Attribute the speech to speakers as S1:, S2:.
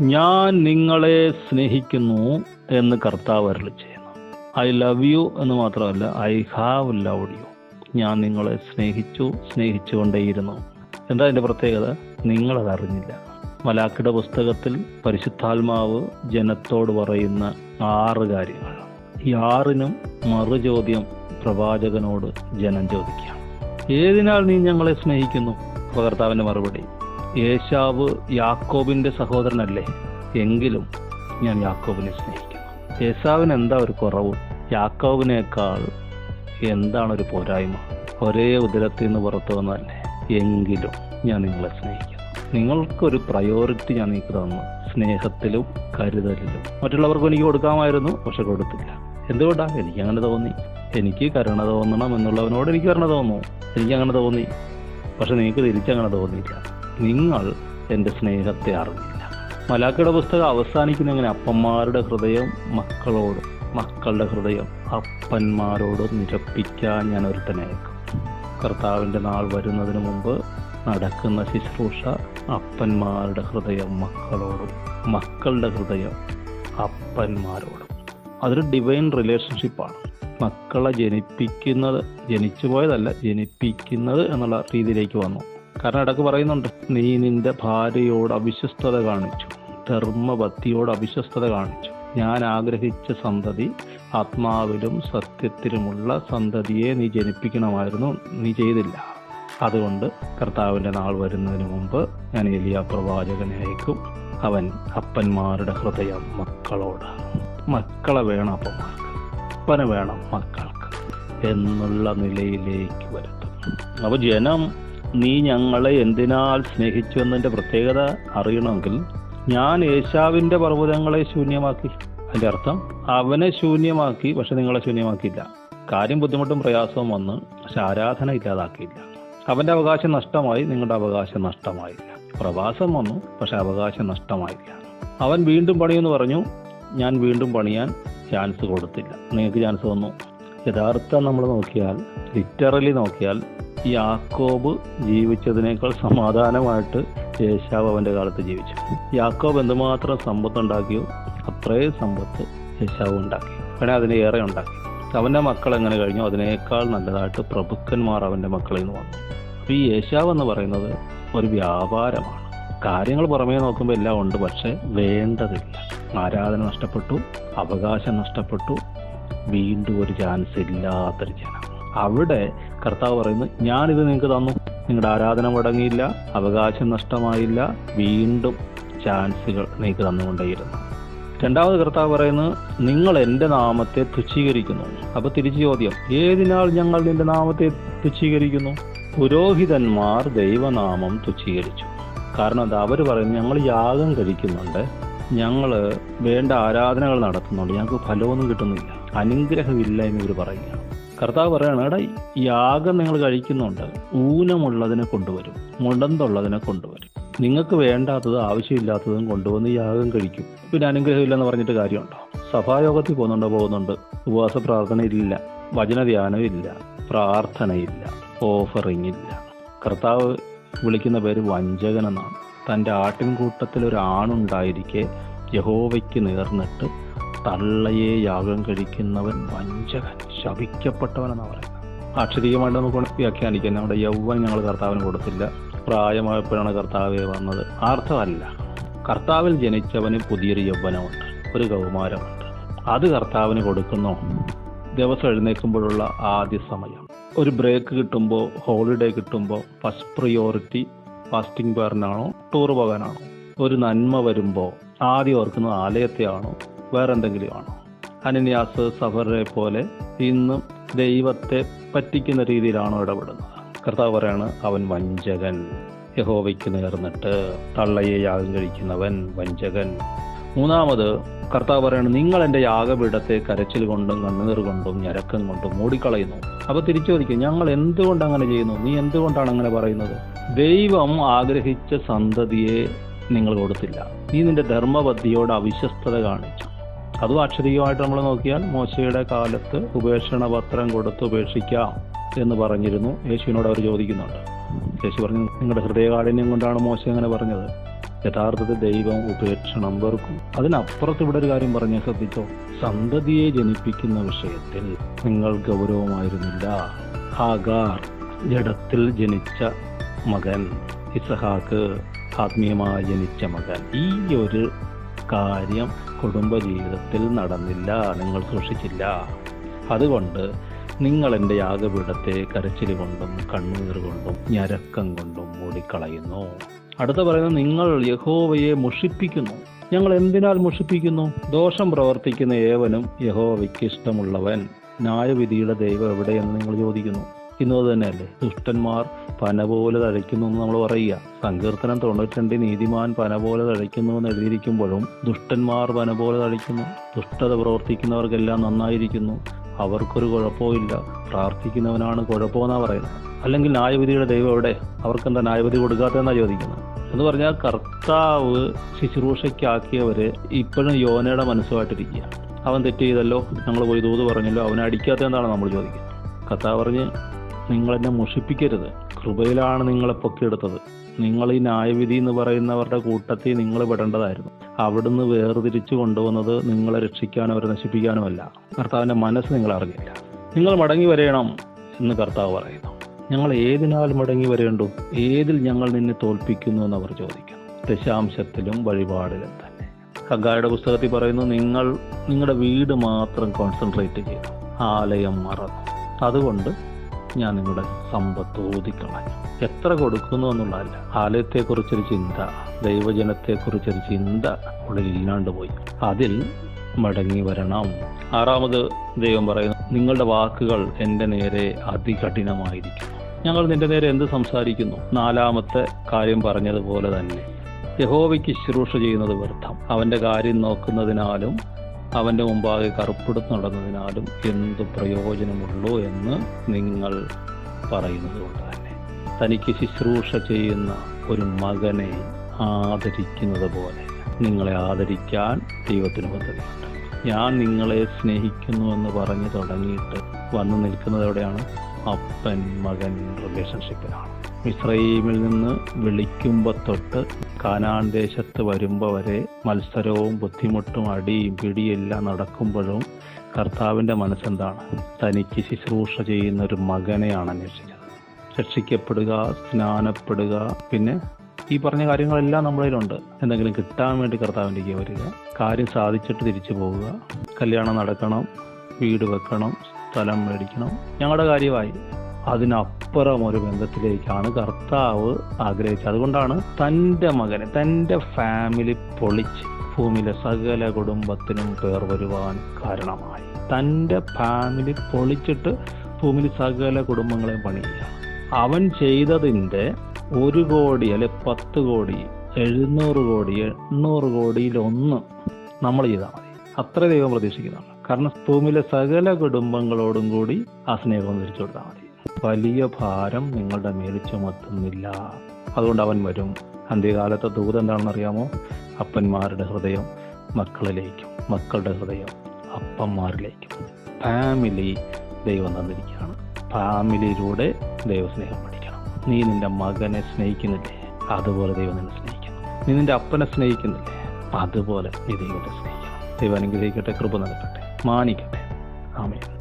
S1: ഞാൻ നിങ്ങളെ സ്നേഹിക്കുന്നു എന്ന് കർത്താവ് അരളി ചെയ്യുന്നു. ഐ ലവ് യു എന്ന് മാത്രമല്ല ഐ ഹാവ് ലവ് യു ഞാൻ നിങ്ങളെ സ്നേഹിച്ചു സ്നേഹിച്ചുകൊണ്ടേയിരുന്നു. എന്താ അതിന്റെ പ്രത്യേകത? നിങ്ങളത് അറിഞ്ഞില്ല. മലാക്കിയുടെ പുസ്തകത്തിൽ പരിശുദ്ധാത്മാവ് ജനത്തോട് പറയുന്ന ആറ് കാര്യങ്ങൾ. ഈ ആറിനും മറുചോദ്യം പ്രവാചകനോട് ജനം ചോദിക്കുകയാണ്. ഏതിനാൽ നീ ഞങ്ങളെ സ്നേഹിക്കുന്നു? ഭർത്താവിന്റെ മറുപടി യേശാവ് യാക്കോബിന്റെ സഹോദരനല്ലേ? എങ്കിലും ഞാൻ യാക്കോബിനെ സ്നേഹിക്കുന്നു. യേശാവിന് എന്താ ഒരു കുറവ്? യാക്കോബിനേക്കാൾ എന്താണ് ഒരു പോരായ്മ? ഒരേ ഉദരത്തിൽ നിന്ന് പുറത്തു വന്നതല്ലേ? എങ്കിലും ഞാൻ നിങ്ങളെ സ്നേഹിക്കുന്നു. നിങ്ങൾക്കൊരു പ്രയോറിറ്റി ഞാൻ നിങ്ങൾക്ക് തന്നു. സ്നേഹത്തിലും കരുതലിലും. മറ്റുള്ളവർക്കും എനിക്ക് കൊടുക്കാമായിരുന്നു പക്ഷെ കൊടുത്തില്ല. എന്തുകൊണ്ടാ? എനിക്ക് അങ്ങനെ തോന്നി. എനിക്ക് കരുണ തോന്നണം എന്നുള്ളവനോട് എനിക്ക് കരുണ തോന്നുന്നു. എനിക്ക് അങ്ങനെ തോന്നി. പക്ഷെ നിങ്ങൾക്ക് തിരിച്ചങ്ങനെ തോന്നിയില്ല. നിങ്ങൾ എന്റെ സ്നേഹത്തെ അറിഞ്ഞില്ല. മലാക്കയുടെ പുസ്തകം അവസാനിക്കുന്ന എങ്ങനെ അപ്പന്മാരുടെ ഹൃദയം മക്കളോട് മക്കളുടെ ഹൃദയം അപ്പന്മാരോട് നിരപ്പിക്കാൻ ഞാൻ ഒരുത്തനേക്കും കർത്താവിന്റെ നാൾ വരുന്നതിന് മുമ്പ് നടക്കുന്ന ശുശ്രൂഷ അപ്പന്മാരുടെ ഹൃദയം മക്കളോടും മക്കളുടെ ഹൃദയം അപ്പന്മാരോടും. അതൊരു ഡിവൈൻ റിലേഷൻഷിപ്പാണ് മക്കളെ ജനിപ്പിക്കുന്നത് ജനിച്ചു പോയതല്ല ജനിപ്പിക്കുന്നത് എന്നുള്ള രീതിയിലേക്ക് വന്നു. കാരണം ഇടയ്ക്ക് പറയുന്നുണ്ട് നീ നിന്റെ ഭാര്യയോട് അവിശ്വസ്തത കാണിച്ചു ധർമ്മഭക്തിയോട് അവിശ്വസ്തത കാണിച്ചു. ഞാൻ ആഗ്രഹിച്ച സന്തതി ആത്മാവിലും സത്യത്തിലുമുള്ള സന്തതിയെ നീ ജനിപ്പിക്കണമായിരുന്നു നീ ചെയ്തില്ല. അതുകൊണ്ട് കർത്താവിന്റെ നാൾ വരുന്നതിന് മുമ്പ് ഞാൻ എലിയ പ്രവാചകനെ അയക്കും അവൻ അപ്പന്മാരുടെ ഹൃദയം മക്കളോട്. മക്കളെ വേണം അപ്പന്മാർക്ക് അപ്പനെ വേണം മക്കൾക്ക് എന്നുള്ള നിലയിലേക്ക് വരുത്തും. അപ്പോൾ ജനം നീ ഞങ്ങളെ എന്തിനാൽ സ്നേഹിച്ചു എന്നതിന്റെ പ്രത്യേകത അറിയണമെങ്കിൽ ഞാൻ യേശാവിന്റെ പർവതങ്ങളെ ശൂന്യമാക്കി. അതിന്റെ അർത്ഥം അവനെ ശൂന്യമാക്കി പക്ഷെ നിങ്ങളെ ശൂന്യമാക്കിയില്ല. കാര്യം ബുദ്ധിമുട്ടും പ്രയാസവും വന്ന് പക്ഷെ ആരാധന ഇല്ലാതാക്കിയില്ല. അവന്റെ അവകാശം നഷ്ടമായി നിങ്ങളുടെ അവകാശം നഷ്ടമായില്ല. പ്രവാസം വന്നു പക്ഷെ അവകാശം നഷ്ടമായില്ല. അവൻ വീണ്ടും പണിയെന്ന് പറഞ്ഞു ഞാൻ വീണ്ടും പണിയാൻ ചാൻസ് കൊടുത്തില്ല. നിങ്ങൾക്ക് ചാൻസ് വന്നു. യഥാർത്ഥം നമ്മൾ നോക്കിയാൽ ലിറ്ററലി നോക്കിയാൽ യാക്കോബ് ജീവിച്ചതിനേക്കാൾ സമാധാനമായിട്ട് യേശാവ് അവന്റെ കാലത്ത് ജീവിച്ചു. യാക്കോബ് എന്തുമാത്രം സമ്പത്ത് ഉണ്ടാക്കിയോ അത്രയും സമ്പത്ത് യേശാവ് ഉണ്ടാക്കി. വേണേൽ അതിനേറെ ഉണ്ടാക്കി. അവന്റെ മക്കൾ എങ്ങനെ കഴിഞ്ഞു അതിനേക്കാൾ നല്ലതായിട്ട് പ്രഭുക്കന്മാർ അവന്റെ മക്കളിൽ നിന്ന് വന്നു. അപ്പോൾ ഈ യേശാവ് എന്ന് പറയുന്നത് ഒരു വ്യാപാരമാണ്. കാര്യങ്ങൾ പുറമേ നോക്കുമ്പോൾ എല്ലാം ഉണ്ട് പക്ഷേ വേണ്ടതില്ല. ആരാധന നഷ്ടപ്പെട്ടു അവകാശം നഷ്ടപ്പെട്ടു വീണ്ടും ഒരു ചാൻസ് ഇല്ലാത്തൊരു ജനം അവിടെ കർത്താവ് പറയുന്നു ഞാനിത് നിങ്ങൾക്ക് തന്നു. നിങ്ങളുടെ ആരാധന മുടങ്ങിയില്ല അവകാശം നഷ്ടമായില്ല. വീണ്ടും ചാൻസുകൾ നിങ്ങൾക്ക് തന്നുകൊണ്ടേയിരുന്നു. രണ്ടാമത് കർത്താവ് പറയുന്നത് നിങ്ങൾ എന്റെ നാമത്തെ തുച്ഛീകരിക്കുന്നു. അപ്പൊ തിരിച്ചു ചോദ്യം ഏതിനാൽ ഞങ്ങൾ നിന്റെ നാമത്തെ തുച്ഛീകരിക്കുന്നു? പുരോഹിതന്മാർ ദൈവനാമം തുച്ഛീകരിച്ചു. കാരണം എന്താ? അവർ പറയുന്നു ഞങ്ങൾ യാഗം കഴിക്കുന്നുണ്ട്. ഞങ്ങൾ വേണ്ട ആരാധനകൾ നടത്തുന്നുണ്ട്. ഞങ്ങൾക്ക് ഫലമൊന്നും കിട്ടുന്നില്ല. അനുഗ്രഹമില്ല എന്ന് ഇവർ പറയുക കർത്താവ് പറയാണ് എടാ യാഗം നിങ്ങൾ കഴിക്കുന്നുണ്ട് ഊനമുള്ളതിനെ കൊണ്ടുവരും മുടന്തുള്ളതിനെ കൊണ്ടുവരും. നിങ്ങൾക്ക് വേണ്ടാത്തത് ആവശ്യമില്ലാത്തതും കൊണ്ടുവന്ന് യാഗം കഴിക്കും. പിന്നെ അനുഗ്രഹമില്ലെന്ന് പറഞ്ഞിട്ട് കാര്യമുണ്ടോ? സഭായോഗത്തിൽ പോകുന്നുണ്ടോ? പോകുന്നുണ്ട്. ഉപവാസ പ്രാർത്ഥന ഇല്ല വചനധ്യാനം ഇല്ല പ്രാർത്ഥനയില്ല ഓഫറിങ് ഇല്ല. കർത്താവ് വിളിക്കുന്ന പേര് വഞ്ചകൻ എന്നാണ് തന്റെ ആട്ടിൻകൂട്ടത്തിൽ ഒരാണുണ്ടായിരിക്കെ യഹോവയ്ക്ക് നേർന്നിട്ട് തള്ളയെ യാഗം കഴിക്കുന്നവൻ വഞ്ചകൻ. ശപിക്കപ്പെട്ടവൻ എന്നാണ് പറയുന്നത്. അക്ഷരീയമായിട്ട് നമുക്ക് വ്യാഖ്യാനിക്കാം. നമ്മുടെ യൗവൻ ഞങ്ങൾ കർത്താവിന് കൊടുത്തില്ല. പ്രായമായപ്പോഴാണ് കർത്താവെ വന്നത്. അർത്ഥമല്ല. കർത്താവിൽ ജനിച്ചവന് പുതിയൊരു യൗവനമുണ്ട്. ഒരു കൗമാരമുണ്ട്. അത് കർത്താവിന് കൊടുക്കുന്നു. ദിവസം എഴുന്നേൽക്കുമ്പോഴുള്ള ആദ്യ സമയം. ഒരു ബ്രേക്ക് കിട്ടുമ്പോൾ ഹോളിഡേ കിട്ടുമ്പോൾ ഫസ്റ്റ് പ്രിയോറിറ്റി ഫാസ്റ്റിംഗ് പേറിനാണോ ടൂർ പോകാനാണോ? ഒരു നന്മ വരുമ്പോൾ ആദ്യം ഓർക്കുന്നത് ആലയത്തെയാണോ വേറെ എന്തെങ്കിലും ആണോ അനന്യാസ് സഫറെ പോലെ ഇന്നും ദൈവത്തെ പറ്റിക്കുന്ന രീതിയിലാണോ ഇടപെടുന്നത്? കർത്താവ് പറയാണ് അവൻ വഞ്ചകൻ. യഹോവയ്ക്ക് നേർന്നിട്ട് തള്ളയെ യാഗം കഴിക്കുന്നവൻ വഞ്ചകൻ. മൂന്നാമത് കർത്താവ് പറയാണ് നിങ്ങൾ എന്റെ യാഗപീഠത്തെ കരച്ചിൽ കൊണ്ടും കണ്ണുനീർ കൊണ്ടും ഞരക്കം കൊണ്ടും മൂടിക്കളയുന്നു. അപ്പൊ തിരിച്ചു ചോദിക്കും ഞങ്ങൾ എന്തുകൊണ്ട് അങ്ങനെ ചെയ്യുന്നു? നീ എന്തുകൊണ്ടാണ് അങ്ങനെ പറയുന്നത്? ദൈവം ആഗ്രഹിച്ച സന്തതിയെ നിങ്ങൾ കൊടുത്തില്ല. നീ നിന്റെ ധർമ്മബദ്ധിയോട് അവിശ്വസ്തത കാണിച്ചു. അതും അക്ഷരീയമായിട്ട് നമ്മൾ നോക്കിയാൽ മോശയുടെ കാലത്ത് ഉപേക്ഷണ പത്രം കൊടുത്ത് ഉപേക്ഷിക്കാം എന്ന് പറഞ്ഞിരുന്നു. യേശുവിനോട് അവർ ചോദിക്കുന്നുണ്ട്. യേശു പറഞ്ഞു നിങ്ങളുടെ ഹൃദയകാഠിന്യം കൊണ്ടാണ് മോശ അങ്ങനെ പറഞ്ഞത്. യഥാർത്ഥത്തിൽ ദൈവം ഉപേക്ഷണം വെറുക്കും. അതിനപ്പുറത്ത് ഇവിടെ ഒരു കാര്യം പറഞ്ഞാൽ ശ്രദ്ധിച്ചോ. സന്തതിയെ ജനിപ്പിക്കുന്ന വിഷയത്തിൽ നിങ്ങൾ ഗൗരവമായിരുന്നില്ല. ഹാഗാർ ജഡത്തിൽ ജനിച്ച മകൻ ഇസഹാക്ക് ആത്മീയമായി ജനിച്ച മകൻ. ഈ ഒരു കാര്യം കുടുംബജീവിതത്തിൽ നടന്നില്ല നിങ്ങൾ സൂക്ഷിച്ചില്ല. അതുകൊണ്ട് നിങ്ങൾ എന്റെ യാഗപീഠത്തെ കരച്ചിൽ കൊണ്ടും കണ്ണുനീർ കൊണ്ടും ഞരക്കം കൊണ്ടും മൂടിക്കളയുന്നു. അടുത്ത പറയുന്നത് നിങ്ങൾ യഹോവയെ മുഷിപ്പിക്കുന്നു. ഞങ്ങൾ എന്തിനാൽ മുഷിപ്പിക്കുന്നു? ദോഷം പ്രവർത്തിക്കുന്ന ഏവനും യഹോവയ്ക്ക് ഇഷ്ടമുള്ളവൻ. ന്യായവിധിയുടെ ദൈവം എവിടെയെന്ന് നിങ്ങൾ ചോദിക്കുന്നു. ഇന്നും അത് തന്നെയല്ലേ? ദുഷ്ടന്മാർ പന പോലെ തഴയ്ക്കുന്നു എന്ന് നമ്മൾ പറയുക. സങ്കീർത്തനം തൊണ്ണൂറ്റിരണ്ട് നീതിമാൻ പന പോലെ തഴയ്ക്കുന്നു എന്ന് എഴുതിയിരിക്കുമ്പോഴും ദുഷ്ടന്മാർ പന പോലെ തഴയ്ക്കുന്നു. ദുഷ്ടത പ്രവർത്തിക്കുന്നവർക്കെല്ലാം നന്നായിരിക്കുന്നു. അവർക്കൊരു കുഴപ്പമില്ല പ്രാർത്ഥിക്കുന്നവനാണ് കുഴപ്പമെന്നാണ് പറയുന്നത്. അല്ലെങ്കിൽ ന്യായവിധിയുടെ ദൈവം എവിടെ? അവർക്കെന്താ ന്യായവിധി കൊടുക്കാത്തതെന്നാണ് ചോദിക്കുന്നത്? എന്ന് പറഞ്ഞാൽ കർത്താവ് ശുശ്രൂഷയ്ക്കാക്കിയവര് ഇപ്പോഴും യോനയുടെ മനസ്സുമായിട്ടിരിക്കുക. അവൻ തെറ്റ് ചെയ്തല്ലോ ഞങ്ങൾ പോയി ദൂത് പറഞ്ഞല്ലോ അവനെ അടിക്കാത്ത എന്നാണ് നമ്മൾ ചോദിക്കുന്നത്. കർത്താവ് പറഞ്ഞ് നിങ്ങളെന്നെ മുഷിപ്പിക്കരുത്. കൃപയിലാണ് നിങ്ങളെ പൊക്കിയെടുത്തത്. നിങ്ങൾ ഈ ന്യായവിധി എന്ന് പറയുന്നവരുടെ കൂട്ടത്തിൽ നിങ്ങൾ പെടേണ്ടതായിരുന്നു അവിടുന്ന് വേർതിരിച്ചു കൊണ്ടുവന്നത് നിങ്ങളെ രക്ഷിക്കാനോ അവരെ നശിപ്പിക്കാനുമല്ല. കർത്താവിന്റെ മനസ്സ് നിങ്ങൾ അറിഞ്ഞില്ല നിങ്ങൾ മടങ്ങി വരയണം എന്ന് കർത്താവ് പറയുന്നു. ഞങ്ങൾ ഏതിനാൽ മടങ്ങി വരേണ്ടു? ഏതിൽ ഞങ്ങൾ നിന്നെ തോൽപ്പിക്കുന്നു എന്ന് അവർ ചോദിക്കുന്നു. ദശാംശത്തിലും വഴിപാടിലും തന്നെ. ഹഗായുടെ പുസ്തകത്തിൽ പറയുന്നു നിങ്ങൾ നിങ്ങളുടെ വീട് മാത്രം കോൺസെൻട്രേറ്റ് ചെയ്തു. ആലയം മറന്നു. അതുകൊണ്ട് ഞാൻ നിങ്ങളുടെ സമ്പത്ത് ഊതിക്കളഞ്ഞു എത്ര കൊടുക്കുന്നു എന്നുള്ളതല്ല ആലയത്തെക്കുറിച്ചൊരു ചിന്ത ദൈവജനത്തെക്കുറിച്ചൊരു ചിന്ത ഉള്ളിൽ ഇല്ലാണ്ട് പോയി. അതിൽ മടങ്ങി വരണം. ആറാമത് ദൈവം പറയുന്നു നിങ്ങളുടെ വാക്കുകൾ എന്റെ നേരെ അതികഠിനമായിരിക്കും. ഞങ്ങൾ നിന്റെ നേരെ എന്ത് സംസാരിക്കുന്നു? നാലാമത്തെ കാര്യം പറഞ്ഞതുപോലെ തന്നെ. യഹോവയ്ക്ക് ശുശ്രൂഷ ചെയ്യുന്നത് വ്യർത്ഥം. അവന്റെ കാര്യം നോക്കുന്നതിനാലും അവന്റെ മുമ്പാകെ കറുപ്പെടുത്ത് നടന്നതിനാലും എന്ത് പ്രയോജനമുള്ളൂ എന്ന് നിങ്ങൾ പറയുന്നത് കൊണ്ട് തന്നെ. തനിക്ക് ശുശ്രൂഷ ചെയ്യുന്ന ഒരു മകനെ ആദരിക്കുന്നത് പോലെ നിങ്ങളെ ആദരിക്കാൻ ദൈവത്തിന് പദ്ധതിയുണ്ട്. ഞാൻ നിങ്ങളെ സ്നേഹിക്കുന്നു എന്ന് പറഞ്ഞു തുടങ്ങിയിട്ട് വന്നു നിൽക്കുന്നത് എവിടെയാണ്? അപ്പൻ മകൻ റിലേഷൻഷിപ്പിലാണ് ഇസ്രയേമിൽ നിന്ന് വിളിക്കുമ്പോൾ തൊട്ട് കാനാൻ ദേശത്ത് വരുമ്പോൾ വരെ മത്സരവും ബുദ്ധിമുട്ടും അടിയും പിടിയെല്ലാം നടക്കുമ്പോഴും കർത്താവിന്റെ മനസ്സെന്താണ്? തനിക്ക് ശുശ്രൂഷ ചെയ്യുന്ന ഒരു മകനെയാണ് അന്വേഷിച്ചത്. രക്ഷിക്കപ്പെടുക സ്നാനപ്പെടുക പിന്നെ ഈ പറഞ്ഞ കാര്യങ്ങളെല്ലാം നമ്മളിലുണ്ട് എന്തെങ്കിലും കിട്ടാൻ വേണ്ടി കർത്താവിന്റെ വരിക കാര്യം സാധിച്ചിട്ട് തിരിച്ചു പോവുക കല്യാണം നടക്കണം വീട് വെക്കണം സ്ഥലം മേടിക്കണം ഞങ്ങളുടെ കാര്യമായി. അതിനപ്പുറം ഒരു ബന്ധത്തിലേക്കാണ് കർത്താവ് ആഗ്രഹിച്ചത്. അതുകൊണ്ടാണ് തന്റെ മകനെ തന്റെ ഫാമിലി പൊളിച്ച് ഭൂമിയിലെ സകല കുടുംബത്തിനും പേർ വരുവാൻ കാരണമായി. തന്റെ ഫാമിലി പൊളിച്ചിട്ട് ഭൂമിയിൽ സകല കുടുംബങ്ങളെയും പണിയില്ല അവൻ ചെയ്തതിന്റെ ഒരു കോടി അല്ലെ പത്ത് കോടി എഴുന്നൂറ് കോടി എണ്ണൂറ് കോടിയിലൊന്ന് നമ്മൾ ചെയ്താൽ മതി. അത്ര ദൈവം പ്രതീക്ഷിക്കുന്നുണ്ട് കാരണം ഭൂമിയിലെ സകല കുടുംബങ്ങളോടും കൂടി ആ സ്നേഹം തിരിച്ചു കൊടുത്താൽ മതി. വലിയ ഭാരം നിങ്ങളുടെ മേൽ ചുമത്തുന്നില്ല. അതുകൊണ്ട് അവൻ വരും. അന്ത്യകാലത്തെ ദൂത് എന്താണെന്ന് അറിയാമോ? അപ്പന്മാരുടെ ഹൃദയം മക്കളിലേക്കും മക്കളുടെ ഹൃദയം അപ്പന്മാരിലേക്കും. ഫാമിലി ദൈവം തന്നിരിക്കുകയാണ്. ഫാമിലിയിലൂടെ ദൈവസ്നേഹം പഠിക്കണം. നീ നിന്റെ മകനെ സ്നേഹിക്കുന്നില്ലേ? അതുപോലെ ദൈവം നിന്നെ സ്നേഹിക്കുന്നു. നീ നിന്റെ അപ്പനെ സ്നേഹിക്കുന്നില്ലേ? അതുപോലെ നീ ദൈവത്തെ സ്നേഹിക്കണം. ദൈവം അനുഗ്രഹിക്കട്ടെ കൃപ നൽകട്ടെ മാനിക്കട്ടെ. ആമേ